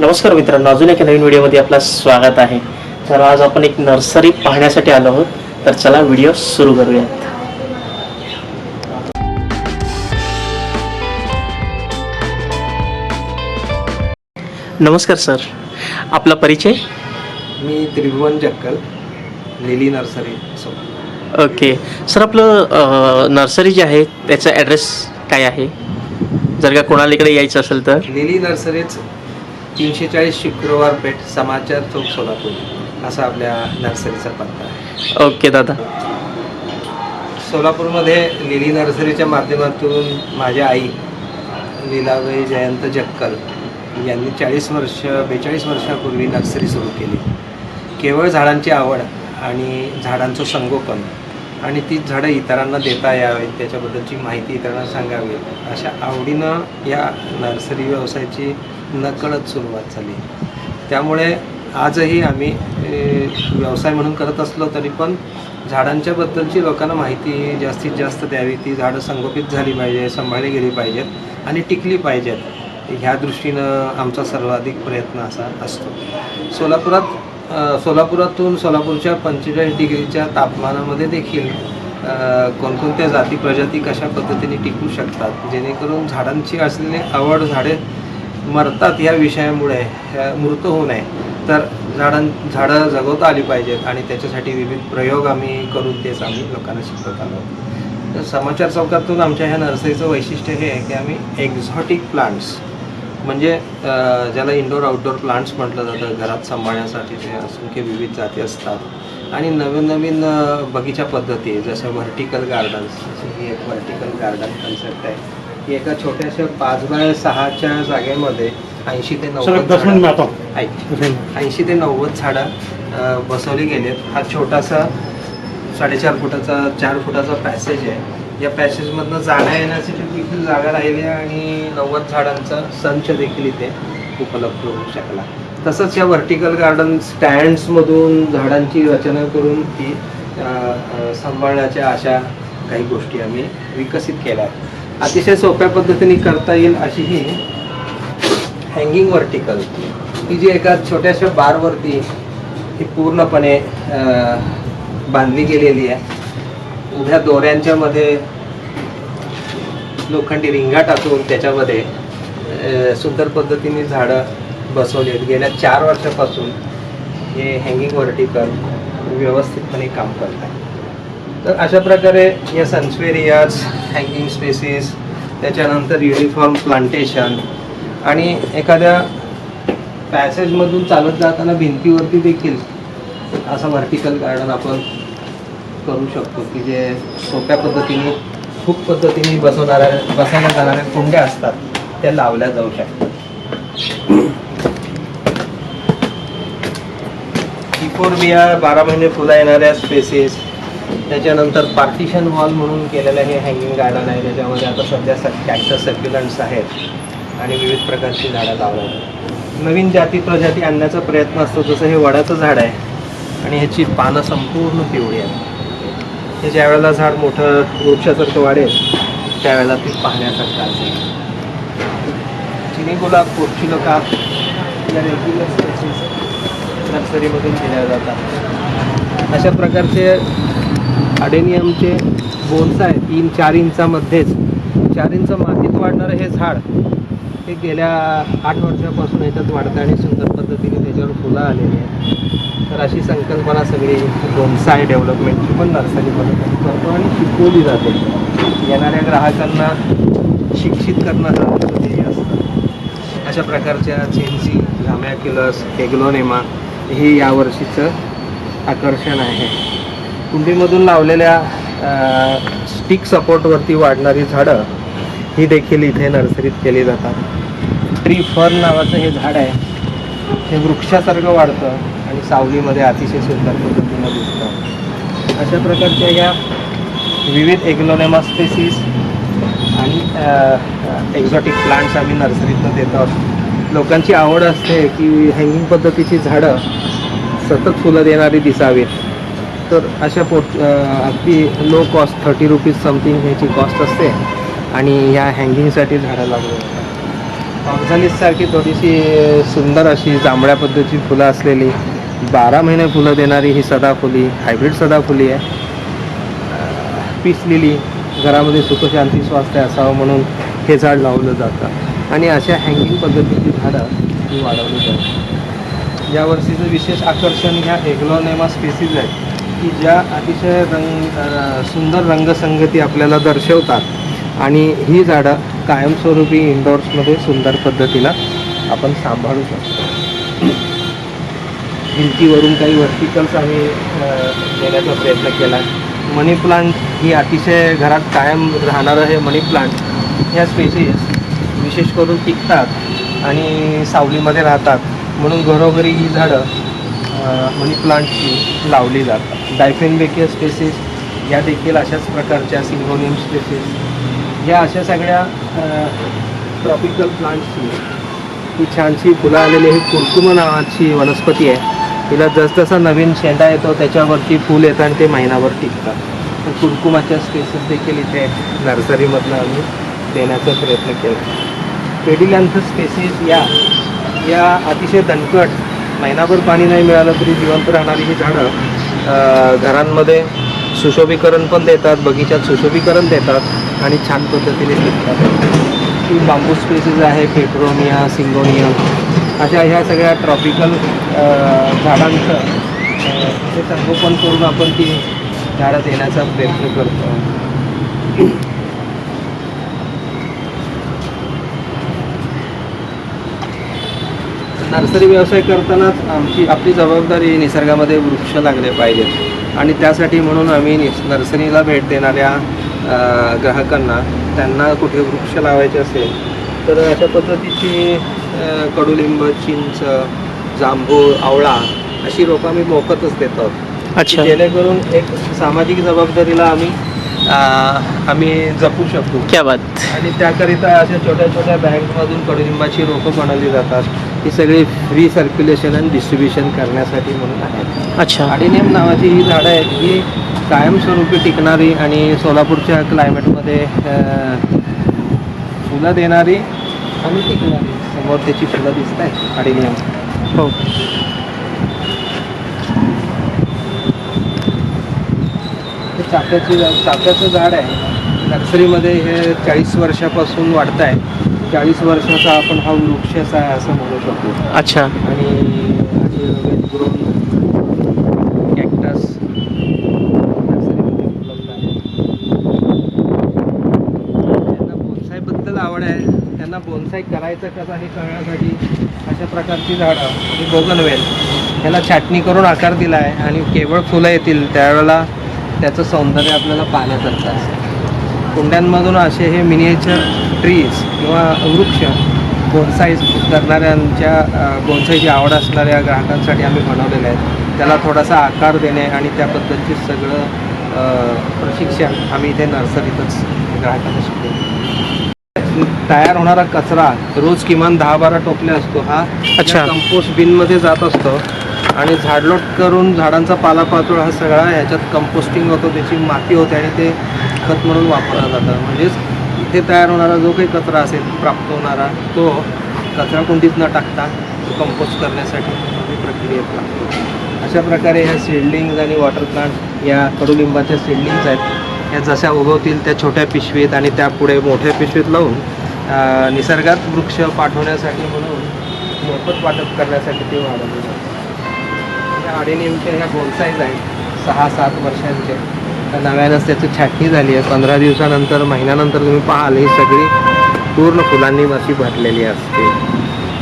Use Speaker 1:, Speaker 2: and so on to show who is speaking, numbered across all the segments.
Speaker 1: नमस्कार मित्रांनो अजून एका नवीन व्हिडिओमध्ये आपलं स्वागत आहे. तर आज आपण एक नर्सरी पाहण्यासाठी आलो आहोत. तर चला व्हिडिओ सुरू करूयात. नमस्कार सर आपला परिचय?
Speaker 2: मी Tribhuvan Jakkal Lily Nursery.
Speaker 1: Okay. Sir आपलं नर्सरी जे आहे त्याचा ॲड्रेस काय आहे? जर का कोणाला इकडे यायचं असेल तर?
Speaker 2: लिली नर्सरीच तीनशे चाळीस शुक्रवार पेठ समाचार चौक सोलापूर असा आपल्या नर्सरीचा पत्ता आहे.
Speaker 1: ओके दादा.
Speaker 2: सोलापूरमध्ये लिली नर्सरीच्या माध्यमातून माझ्या आई लीलाबाई जयंत जक्कल यांनी चाळीस वर्ष बेचाळीस वर्षापूर्वी नर्सरी सुरू केली. केवळ झाडांची आवड आणि झाडांचं संगोपन आणि ती झाडं इतरांना देता यावीत त्याच्याबद्दलची माहिती इतरांना सांगावी अशा आवडीनं या नर्सरी व्यवसायाची नकळत सुरुवात झाली. त्यामुळे आजही आम्ही व्यवसाय म्हणून करत असलो तरी पण झाडांच्याबद्दलची लोकांना माहिती जास्तीत जास्त द्यावी. ती झाडं संगोपित झाली पाहिजे सांभाळली गेली पाहिजेत आणि टिकली पाहिजेत. ह्या दृष्टीनं आमचा सर्वाधिक प्रयत्न असा असतो. सोलापुरात सोलापुरातून सोलापूरच्या पंचेचाळीस डिग्रीच्या तापमानामध्ये देखील कोणकोणत्या जाती प्रजाती कशा पद्धतीने टिकू शकतात? जेणेकरून झाडांची असलेली आवड झाडे मरतात या विषयामुळे ह्या मृत होऊ नये तर झाडां झाडं जगवता आली पाहिजेत आणि त्याच्यासाठी विविध प्रयोग आम्ही करून तेच आम्ही लोकांना शिकवत आलो. तर समाचार चौकातून आमच्या ह्या नर्सरीचं वैशिष्ट्य हे आहे की आम्ही एक्झॉटिक प्लांट्स म्हणजे ज्याला इंडोर आउटडोर प्लांट्स म्हटलं जातं घरात सांभाळण्यासाठी ते असंख्य विविध जाती असतात. आणि नवीन नवीन बगीचा पद्धती जसं व्हर्टिकल गार्डन्स ही एक व्हर्टिकल गार्डन कन्सेप्ट आहे. ही एका छोट्याशा पाच बाय सहाच्या जागेमध्ये ऐंशी ते नव्वद ऐंशी ते नव्वद झाडं बसवली गेलेत. हा छोटासा साडेचार फुटाचा चार फुटाचा पॅसेज आहे. या पॅसेजमधनं जाण्या येण्यासाठी देखील जागा राहिली आणि नव्वद झाडांचा संच देखील इथे उपलब्ध होऊ शकला. तसंच या व्हर्टिकल गार्डन स्टँड्समधून झाडांची रचना करून ती सांभाळण्याच्या अशा काही गोष्टी आम्ही विकसित केल्या आहेत. अतिशय सोप्या पद्धतीने करता येईल अशी ही हँगिंग वर्टिकल ही जी एका छोट्याशा बारवरती ही पूर्णपणे बांधली गेलेली आहे. उभ्या दोऱ्यांच्या मध्ये लोखंडी रिंगा टाकून त्याच्यामध्ये सुंदर पद्धतीने झाडं बसवली आहेत. गेल्या चार वर्षापासून हे हँगिंग वर्टिकल व्यवस्थितपणे काम करत आहे. तर अशा प्रकारे या सन्सवेरियाज हँगिंग स्पेसिस त्याच्यानंतर युनिफॉर्म प्लांटेशन आणि एखाद्या पॅसेजमधून चालत जाताना भिंतीवरती देखील असं व्हर्टिकल गार्डन आपण करू शकतो की जे सोप्या पद्धतीने खूप पद्धतीने बसवणाऱ्या बसवल्या जाणाऱ्या कुंड्या असतात त्या लावल्या जाऊ शकतात. बिया बारा महिने फुला येणाऱ्या स्पेसेस त्याच्यानंतर पार्टिशन वॉल म्हणून केलेलं हे हँगिंग गार्डन आहे. त्याच्यामध्ये आता सध्या कॅक्टस सर्क्युलंट्स आहेत आणि विविध प्रकारची झाडं लावतात नवीन जाती प्रजाती आणण्याचा प्रयत्न असतो. जसं हे वडाचं झाड आहे आणि ह्याची पानं संपूर्ण पिवळी आहेत. हे ज्यावेळेला झाड मोठं वृक्षासारखं वाढेल त्यावेळेला ती पाहण्यासारखं असेल. चिनी गुलाब पोर्चिलोका या रेग्युलर नर्सरीमधून दिल्या जातात. अशा प्रकारचे अडेनियमचे बोन्साय तीन चार इंचामध्येच. चार इंच मातीत वाढणारं हे झाड हे गेल्या आठ वर्षापासून याच्यात वाढतं आणि सुंदर पद्धतीने त्याच्यावर फुलं आलेली आहेत. तर अशी संकल्पना सगळी बोन्साय डेव्हलपमेंटची पण नर्सरीमध्ये करतो आणि शिकवली जाते. येणाऱ्या ग्राहकांना शिक्षित करणं हा ध्येय असतं. अशा प्रकारच्या चेन्सी झामॅक्युलस एग्लोनेमा हे यावर्षीचं आकर्षण आहे. कुंडीमधून लावलेल्या स्टिक सपोर्टवरती वाढणारी झाडं ही देखील इथे नर्सरीत केली जातात. ट्री फर नावाचं हे झाड आहे. हे वृक्षासारखं वाढतं आणि सावलीमध्ये अतिशय सुंदर पद्धतीनं दिसतं. अशा प्रकारच्या या विविध एग्लोनेमा स्पेसिस आणि एक्झॉटिक प्लांट्स आम्ही नर्सरीतनं देत आहोत. लोकांची आवड असते की हँगिंग पद्धतीची झाडं सतत फुलं देणारी दिसावीत. तर अशा पोट अगदी low cost thirty rupees something ह्याची कॉस्ट असते. आणि ह्या हँगिंगसाठी झाडं लागले असतात ऑक्झालिससारखी थोडीशी सुंदर अशी जांभळ्या पद्धतीची फुलं असलेली बारा महिने फुलं देणारी ही सदाफुली हायब्रिड सदाफुली आहे. पिसलेली घरामध्ये सुखशांती स्वास्थ्य असावं म्हणून हे झाड लावलं जातं. आणि अशा हँगिंग पद्धतीची झाडं ही वाढवली जातात. या वर्षीचं विशेष आकर्षण ह्या एग्लोनेमा स्पेसीज आहेत. की ज्या अतिशय रंग सुंदर रंगसंगती आपल्याला दर्शवतात. आणि ही झाडं कायमस्वरूपी इंडोर्समध्ये सुंदर पद्धतीला आपण सांभाळू शकतो. भिंतीवरून काही वर्टिकल्स आम्ही देण्याचा प्रयत्न केला. मनी प्लांट ही अतिशय घरात कायम राहणारं हे मनी प्लांट ह्या स्पेसीस विशेष करून टिकतात आणि सावलीमध्ये राहतात. म्हणून घरोघरी ही झाडं मनी प्लांटची लावली जातात. डायफेनबेकिया स्पेसिस या देखील अशाच प्रकारच्या सिंगोनियम स्पेसेस ह्या अशा सगळ्या ट्रॉपिकल प्लांट्सची ही छानशी फुलं आलेली ही कुरकुम नावाची वनस्पती आहे. तिला जसजसा नवीन शेंडा येतो त्याच्यावरती फूल येतं आणि ते महिनाभर टिकतात. तर कुरकुमाच्या स्पेसेस देखील इथे नर्सरीमधनं आम्ही देण्याचा प्रयत्न केला. पेडिलॅन्थ स्पेसिस या या अतिशय दणकट महिनाभर पाणी नाही मिळालं तरी जिवंत राहणारी ही झाडं घरांमध्ये सुशोभीकरण पण देतात बगीचात सुशोभीकरण देतात आणि छान पद्धतीने टिकतात बांबू स्पेसीस आहे पेट्रोमिया सिंगोनिया अशा ह्या सगळ्या ट्रॉपिकल झाडांचं ते संगोपन करून आपण ती झाडं देण्याचा प्रयत्न करतो. नर्सरी व्यवसाय करतानाच आमची आपली जबाबदारी निसर्गामध्ये वृक्ष लागले पाहिजेत. आणि त्यासाठी म्हणून आम्ही निस- नर्सरीला भेट देणाऱ्या ग्राहकांना त्यांना कुठे वृक्ष लावायचे असेल तर अशा पद्धतीची कडुलिंब चिंच जांभूळ आवळा अशी रोपं आम्ही मोफतच देतो.
Speaker 1: अच्छा.
Speaker 2: जेणेकरून एक सामाजिक जबाबदारीला आम्ही आम्ही जपू शकू.
Speaker 1: क्या बात.
Speaker 2: आणि त्याकरिता अशा छोट्या छोट्या बँकमधून कडुलिंबाची रोपं बनवली जातात. ही सगळी फ्री सर्क्युलेशन आणि डिस्ट्रीब्युशन करण्यासाठी म्हणून आहेत
Speaker 1: अच्छा.
Speaker 2: आडिनेम नावाची ही झाडं आहेत ही कायमस्वरूपी टिकणारी आणि सोलापूरच्या क्लायमेटमध्ये फुलं देणारी आणि टिकणारी. समोर त्याची फुलं दिसत आहेत आडिनियम.
Speaker 1: हो.
Speaker 2: हे चाफ्याची चाफ्याचं झाड आहे. नर्सरीमध्ये हे चाळीस वर्षापासून वाढत आहे. चाळीस वर्षाचा आपण हा वृक्षच आहे असं म्हणू शकतो.
Speaker 1: अच्छा.
Speaker 2: आणि कॅक्टस नर्सरीमध्ये उपलब्ध आहे. त्यांना बोन्सायबद्दल आवड आहे. त्यांना बोन्साय करायचं कसं हे कळण्यासाठी अशा प्रकारची झाडं. म्हणजे बोगनवेल ह्याला छाटणी करून आकार दिला आहे आणि केवळ फुलं येतील त्यावेळेला त्याचं सौंदर्य आपल्याला पाहण्याकरता असतं कुंड्यांमधून असे हे मिनिएचर ट्रीज किंवा वृक्ष बोन्साई करणाऱ्यांच्या बोन्साईची आवड असणाऱ्या ग्राहकांसाठी आम्ही बनवलेले आहेत. त्याला थोडासा आकार देणे आणि त्याबद्दलचे सगळं प्रशिक्षण आम्ही इथे नर्सरीतच ग्राहकांना शिकतो तयार होणारा कचरा रोज किमान दहा बारा टोपले असतो. हा
Speaker 1: अच्छा.
Speaker 2: कंपोस्ट बिनमध्ये जात असतो आणि झाडलोट करून झाडांचा पालापाचोळा हा सगळा ह्याच्यात कंपोस्टिंग होतो त्याची माती होते आणि ते खत म्हणून वापरलं जातं. म्हणजेच तिथे तयार होणारा जो काही कचरा असेल प्राप्त होणारा तो कचरा कुंडीत न टाकता तो कंपोस्ट करण्यासाठी प्रक्रियेत लागतो अशा प्रकारे ह्या सीडलिंग्ज आणि वॉटर प्लांट या कडुलिंबाच्या सीडलिंग्ज आहेत. ह्या जशा उगवतील त्या छोट्या पिशवीत आणि त्या पुढे मोठ्या पिशवीत लावून निसर्गात वृक्ष पाठवण्यासाठी म्हणून मोफत वाटप करण्यासाठी ते वाढवले जातात. ह्या आडेनियमच्या ह्या गोलसाईज आहेत सहा सात वर्षांचे. नव्यानंच त्याची छाटणी झाली आहे. पंधरा दिवसानंतर महिन्यानंतर तुम्ही पाहाल ही सगळी पूर्ण फुलांनी अशी भरलेली असते.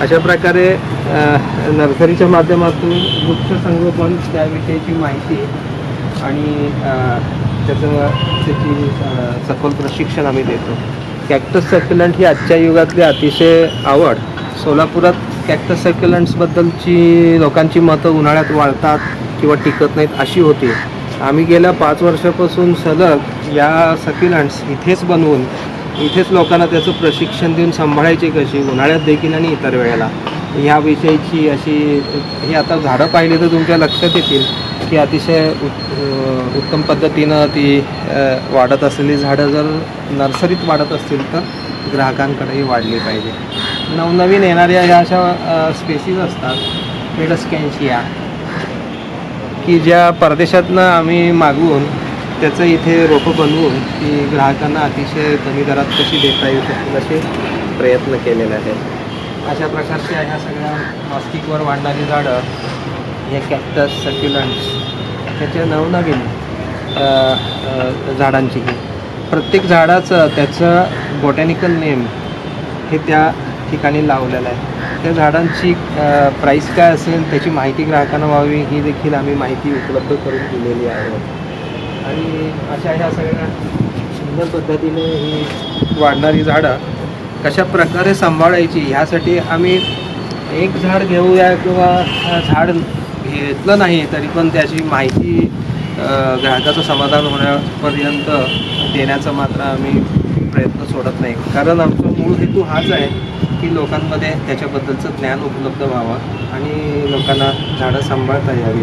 Speaker 2: अशा प्रकारे नर्सरीच्या माध्यमातून वृक्ष संगोपन त्याविषयीची माहिती आणि त्याचं त्याची सखोल प्रशिक्षण आम्ही देतो. कॅक्टस सर्क्युलंट ही आजच्या युगातली अतिशय आवड. सोलापुरात कॅक्टस सर्क्युलंट्सबद्दलची लोकांची मतं उन्हाळ्यात वाळतात किंवा टिकत नाहीत अशी होती. आम्ही गेल्या पाच वर्षापासून सलग या सक्युलंट्स इथेच बनवून इथेच लोकांना त्याचं प्रशिक्षण देऊन सांभाळायची कशी उन्हाळ्यात देखील आणि इतर वेळेला. ह्याविषयीची अशी ही आता झाडं पाहिली तर तुमच्या लक्षात येतील की अतिशय उत्तम पद्धतीनं ती वाढत असलेली झाडं जर नर्सरीत वाढत असतील तर ग्राहकांकडेही वाढली पाहिजे. नवनवीन येणाऱ्या ह्या अशा स्पेसीज असतात पेडस्कॅन्शिया की ज्या परदेशातनं आम्ही मागवून त्याचं इथे रोपं बनवून ती ग्राहकांना अतिशय कमी दरात कशी देता येऊ शकतील असे प्रयत्न केलेले आहेत. अशा प्रकारच्या ह्या सगळ्या प्लास्टिकवर वाढणारी झाडं हे कॅक्टस सक्युलंट्स त्याच्या नवनवीन झाडांची प्रत्येक झाडाचं त्याचं बॉटॅनिकल नेम हे त्या ठिकाणी लावलेलं आहे. त्या झाडांची प्राईस काय असेल त्याची माहिती ग्राहकांना व्हावी ही देखील आम्ही माहिती उपलब्ध करून दिलेली आहे. आणि अशा ह्या सगळ्या सुंदर पद्धतीने ही वाढणारी झाडं कशा प्रकारे सांभाळायची ह्यासाठी आम्ही एक झाड घेऊया किंवा झाड घेतलं नाही तरी पण त्याची माहिती ग्राहकाचं समाधान होण्यापर्यंत देण्याचं मात्र आम्ही प्रयत्न सोडत नाही. कारण आमचा मूळ हेतू हाच आहे की लोकांमध्ये त्याच्याबद्दलचं ज्ञान उपलब्ध व्हावं आणि लोकांना झाडं सांभाळता यावी.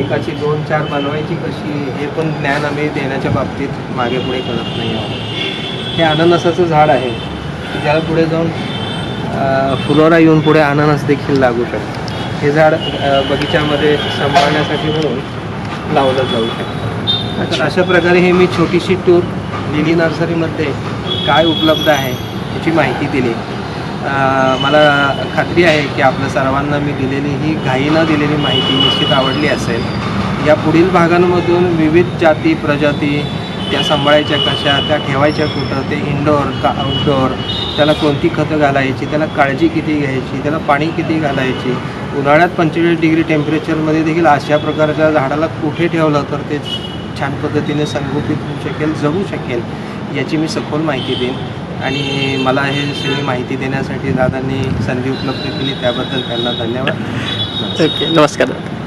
Speaker 2: एकाची दोन चार बनवायची कशी हे पण ज्ञान आम्ही देण्याच्या बाबतीत मागे पुढे करत नाही आहोत. हे अननसाचं झाड आहे. ज्याला पुढे जाऊन फुलोरा येऊन पुढे अननस देखील लागू शकतं. हे झाड बगीच्यामध्ये सांभाळण्यासाठी म्हणून लावलं जाऊ शकतं. तर अशा प्रकारे हे मी छोटीशी टूर लिली नर्सरीमध्ये काय उपलब्ध आहे याची माहिती दिली. मला खात्री आहे की आपल्या सर्वांना मी दिलेली ही घाईनं दिलेली माहिती निश्चित आवडली असेल. या पुढील भागांमधून विविध जाती प्रजाती त्या सांभाळायच्या कशा त्या ठेवायच्या कुठं ते इनडोअर का आउटडोअर त्याला कोणती खतं घालायची त्याला काळजी किती घ्यायची त्याला पाणी किती घालायची उन्हाळ्यात पंचेचाळीस डिग्री टेम्परेचरमध्ये देखील अशा प्रकारच्या झाडाला कुठे ठेवलं तर ते छान पद्धतीने संगोपित होऊ शकेल जगू शकेल. याची मी सखोल माहिती देईन. आणि मला हे सगळी माहिती देण्यासाठी दादांनी संधी उपलब्ध केली त्याबद्दल त्यांना धन्यवाद.
Speaker 1: ओके नमस्कार. दादा